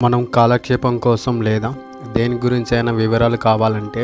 మనం కాలక్షేపం కోసం లేదా దేని గురించి అయినా వివరాలు కావాలంటే